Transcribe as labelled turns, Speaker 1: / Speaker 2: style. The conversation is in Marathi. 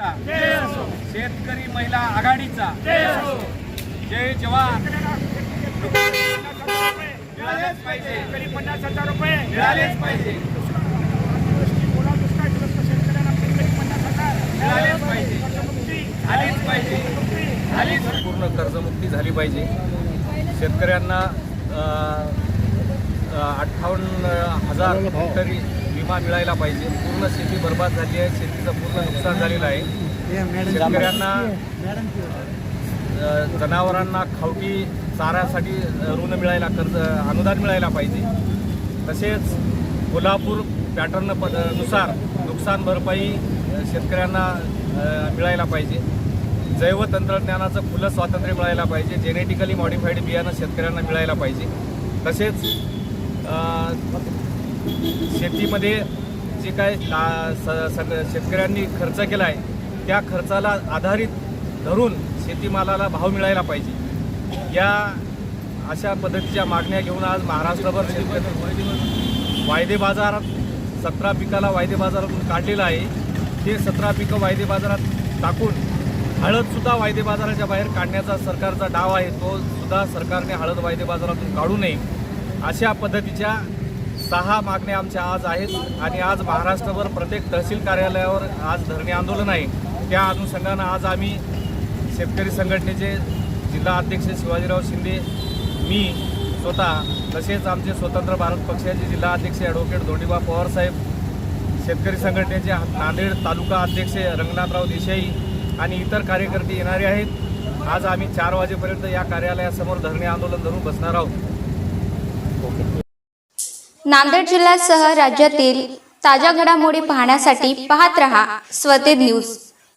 Speaker 1: शेतकरी महिला आघाडीचा. जय जवान. मिळालेच पाहिजे.
Speaker 2: पन्नास हजार रुपये
Speaker 1: मिळालेच पाहिजे. मिळालेच पाहिजे. झालीच पाहिजे. झालीच
Speaker 3: पूर्ण कर्जमुक्ती झाली पाहिजे. शेतकऱ्यांना अठ्ठावन्न हजार हेक्टरी विमा मिळायला पाहिजे. पूर्ण शेती बर्बाद झाली आहे. शेतीचं पूर्ण नुकसान झालेलं आहे. शेतकऱ्यांना जनावरांना खावटी चाऱ्यासाठी ऋण मिळायला कर्ज अनुदान मिळायला पाहिजे. तसेच कोल्हापूर पॅटर्न पदनुसार नुकसान भरपाई शेतकऱ्यांना मिळायला पाहिजे. जैव तंत्रज्ञानाचं खुलं स्वातंत्र्य मिळायला पाहिजे. जेनेटिकली मॉडिफाईड बियाणं शेतकऱ्यांना मिळायला पाहिजे. तसेच शेतीमध्ये जे काय स- सग- शेतकऱ्यांनी खर्च केला आहे त्या खर्चाला आधारित धरून शेतीमालाला भाव मिळायला पाहिजे. या अशा पद्धतीच्या मागण्या घेऊन आज महाराष्ट्रभर शेतकरी वायदे बाजारात सतरा पिकाला वायदे बाजारातून काढलेलं आहे. ते सतरा पिकं वायदे बाजारात टाकून हळदसुद्धा वायदे बाजाराच्या बाहेर काढण्याचा सरकारचा डाव आहे. तो सुद्धा सरकारने हळद वायदे बाजारातून काढू नये. अशा पद्धतीच्या सहा मागण्या आमच्या आज आहेत आणि आज महाराष्ट्रभर प्रत्येक तहसील कार्यालयावर आज धरणे आंदोलन आहे. त्या अनुषंगानं आज आम्ही शेतकरी संघटनेचे जिल्हा अध्यक्ष शिवाजीराव शिंदे मी स्वतः तसेच आमचे स्वतंत्र भारत पक्षाचे जिल्हा अध्यक्ष ॲडव्होकेट धोंडीबा पवारसाहेब शेतकरी संघटनेचे नांदेड तालुका अध्यक्ष रंगनाथराव देसाई आणि इतर कार्यकर्ते येणारे आहेत. आज आम्ही चार वाजेपर्यंत या कार्यालयासमोर धरणे आंदोलन धरून बसणार आहोत.
Speaker 4: नांदेड जिल्ह्यासह राज्यातील ताज्या घडामोडी पाहण्यासाठी पाहत रहा स्वते न्यूज.